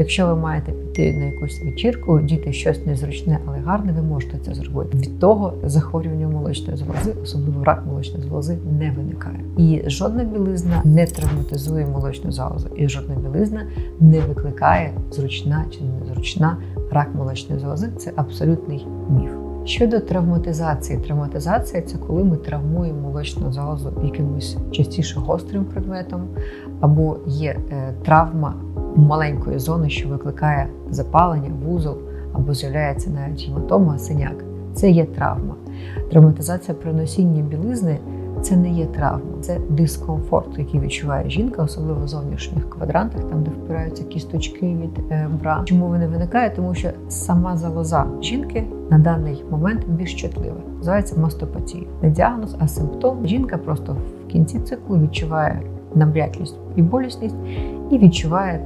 Якщо ви маєте піти на якусь вечірку, діти щось незручне, але гарне, ви можете це зробити. Від того захворювання молочної залози, особливо рак молочної залози, не виникає. І жодна білизна не травматизує молочну залозу, і жодна білизна не викликає зручна чи незручна рак молочної залози. Це абсолютний міф. Щодо травматизації, травматизація це коли ми травмуємо молочну залозу якимось частіше гострим предметом, або є е, травма маленької зони, що викликає запалення, вузол, або з'являється навіть гематома, синяк. Це є травма. Травматизація при носінні білизни це не є травма, це дискомфорт, який відчуває жінка, особливо в зовнішніх квадрантах, там де впираються кісточки від е, бра. Чому вони виникають? Тому що сама залоза жінки на даний момент більш чутлива. Називається мастопатія. Не діагноз, а симптом. Жінка просто в кінці циклу відчуває набряклість і болісність, і відчуває